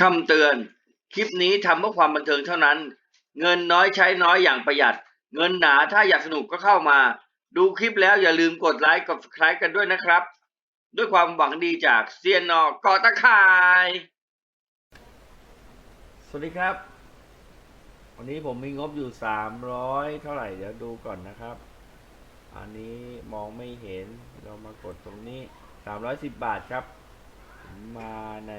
คำเตือน คลิปนี้ทำเพื่อความบันเทิงเท่านั้น เงินน้อยใช้น้อยอย่างประหยัด เงินหนาถ้าอยากสนุกก็เข้ามา ดูคลิปแล้วอย่าลืมกดไลค์กด subscribe กันด้วยนะครับ ด้วยความหวังดีจากเซียนนอกอตะข่าย สวัสดีครับ วันนี้ผมมีงบอยู่สามร้อยเท่าไหร่เดี๋ยวดูก่อนนะครับ อันนี้มองไม่เห็นเรามากดตรงนี้สามร้อยสิบบาทครับ มาใน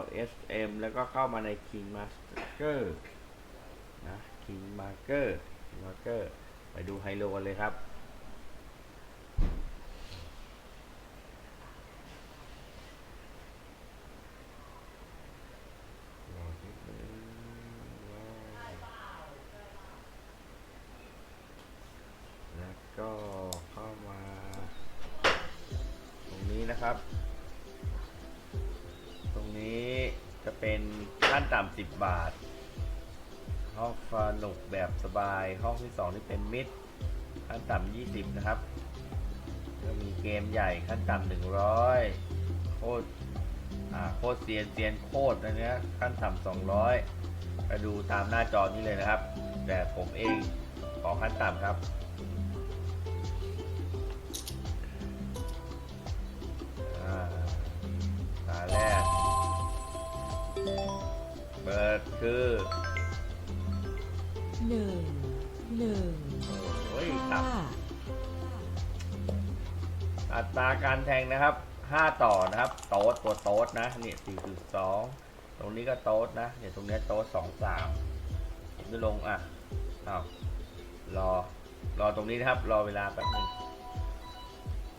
LSM แล้วก็เข้ามาใน King Master นะ King Marker Marker ไปดูไฮโลกันเลยครับแล้วก็เข้ามา ตรงนี้นะครับ นี้จะเป็นขั้นต่ำสิบบาท ห้องสนุกแบบสบาย ห้องที่สองนี่เป็นมิดขั้นต่ำยี่สิบนะครับ ก็มีเกมใหญ่ขั้นต่ำหนึ่งร้อยโคตรอ่าโคตรเซียนเซียนโคตรอันเนี้ยขั้นต่ำสองร้อยก็ดูตามหน้าจอนี้เลยนะครับ แต่ผมเองขอขั้นต่ำครับ ดคือหนึ่งหนึ่งโอ้ยห้าต่ำอัตราการแทงนะครับ 5 ต่อนะครับ โต๊ดตัวโต๊ดนะเนี่ย4.2 ตรงนี้ก็โต๊ดนะเนี่ยตรงเนี้ยโต๊ด2 3จะลงอะอ้าวรอ รอตรงนี้นะครับ รอเวลาแป๊บหนึง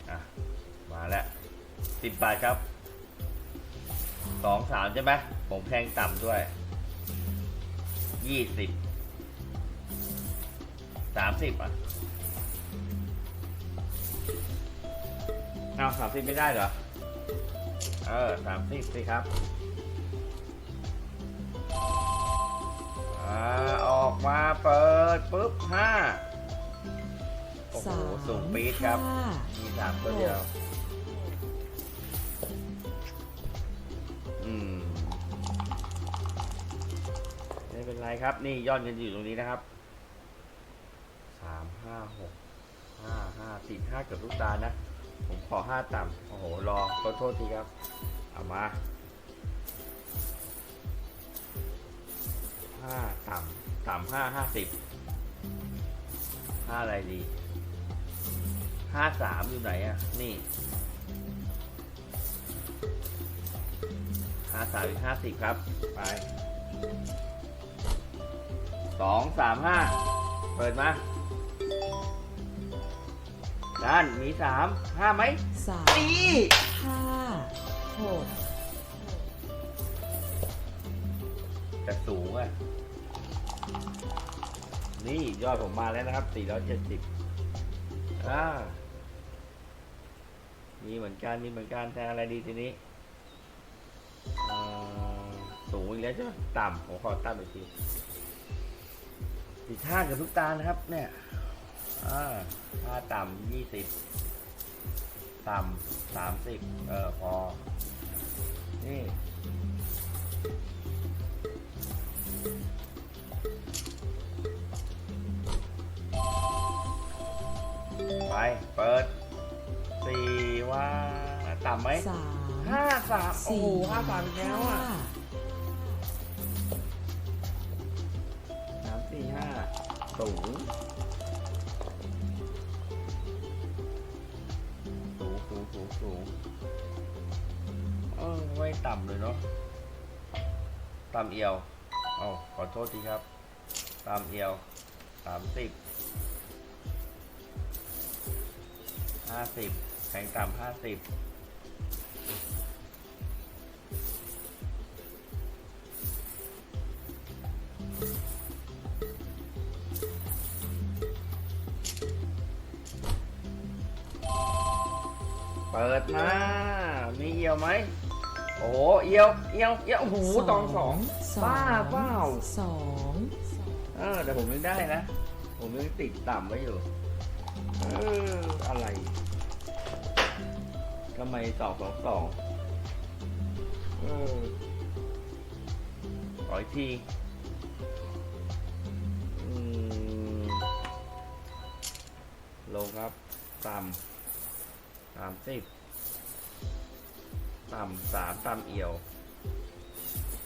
อะ มาแล้ว10บาทครับ 2 3 ใช่ไหมผมแทงต่ำด้วย 20 30อะเอาสามสิบไม่ได้เหรอ เออสามสิบสิครับอ่าออกมาเปิดปุ๊บห้าโอ้โหสามสูงปี๊ดครับห้ามีสามตัวเดียว เป็นไรครับ นี่ยอดเงินอยู่ตรงนี้นะครับสามห้าหกห้าห้าสี่ห้าเกือบทุกตานะ ผมขอห้าต่ำโอ้โหรอขอโทษทีครับ เอามาห้าต่ำต่ำห้าห้าสิบห้าอะไรดีห้าสามอยู่ไหนอะ นี่ห้าสามห้าสิบครับ ไป สองสามห้าเปิดมาด้านมีสามห้าไหมสามนี่ห้าหกแต่สูงอะ นี่ยอดผมมาแล้วนะครับ470อ่ามีเหมือนกัน มีเหมือนกันแทนอะไรดีทีนี้อ่าสูงอีกแล้วใช่ไหมต่ำผมขอต่ำอีกที ติดท่ากับทุกตานะครับ เนี่ยอ่าท่าต่ำยี่สิบต่ำสามสิบเออพอ นี่ไป เปิดสี่ว่า ต่ำไหมสามห้าสามโอ้สี่โหห้าสามอีกแล้วอะ สี่ห้าสูงสูงสูงสูงสูงเออไม่ต่ำเลยเนาะต่ำเอียวเอาขอโทษทีครับต่ำเอียวสามสิบห้าสิบแข่งต่ำห้าสิบ ปิดมา มีเอียวไหม โอ้โหเอียว เอียว เอียวโอ้โหตองสองสองบ้าเปล่าสองเออแต่ผมยังได้นะ ผมยังติดต่ำไว้อยู่ เออ อะไรทำไมสองสองสองเออออีกทีอืมลงครับต่ำ สามสิบต่ำสามต่ำเอี่ยว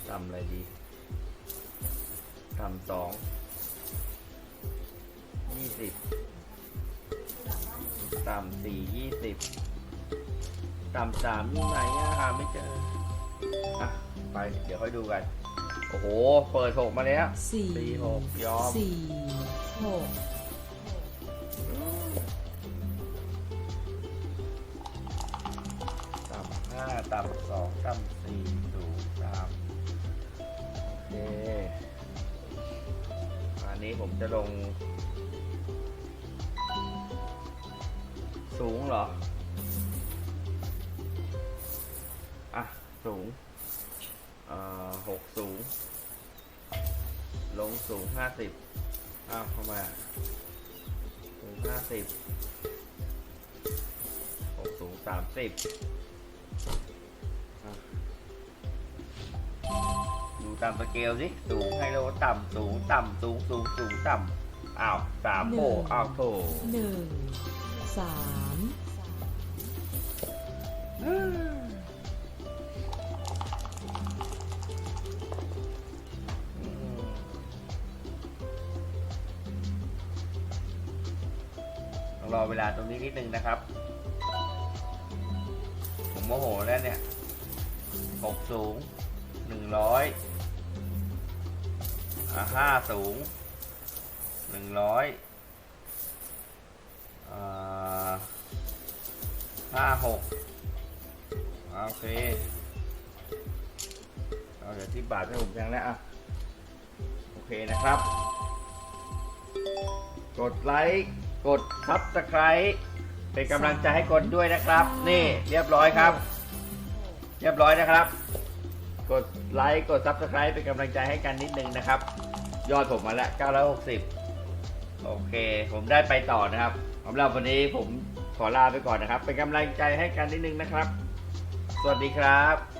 ต่ำอะไรดี ต่ำสองยี่สิบต่ำสี่ยี่สิบต่ำสามอยู่ไหนอะหาไม่เจอ อะ ไป เดี๋ยวค่อยดูกัน โอ้โห เปิดหกมาแล้วสี่สี่หกยอมสี่หก ต่ำสองต่ำสี่สูงต่ำโอเคอันนี้ผมจะลง สูงเหรอ อะ สูงเอ่อหกสูง ลงสูงห้าสิบอ้าวเข้ามาสูงห้าสิบหกสูงสามสิบ ดูตามสเกลสิสูงไฮโลต่ำสูงต่ำสูงสูงสูงต่ำอ้าวสามโผอ้าวโถหนึ่งสามรอเวลาตรงนี้นิดนึงนะครับ ผมโมโหแล้วเนี่ยหกสูง หนึ่งร้อยอ่าห้าสูงหนึ่งร้อยอ่าห้าหกโอเคเอาเดี๋ยวที่บาทให้ผมยังแล้วอะ โอเคนะครับ กดไลค์ กดซับสไคร b ์เป็นกำลังใจให้กดด้วยนะครับ นี่เรียบร้อยครับ เรียบร้อยนะครับ กดไลค์กดซับสไคร b ์เป็นกำลังใจให้กันนิดนึงนะครับ ยอดผมมาแล้ว960 โอเค ผมได้ไปต่อนะครับสำหรับวันนี้ผมขอลาไปก่อนนะครับ เป็นกำลังใจให้กันนิดนึงนะครับ สวัสดีครับ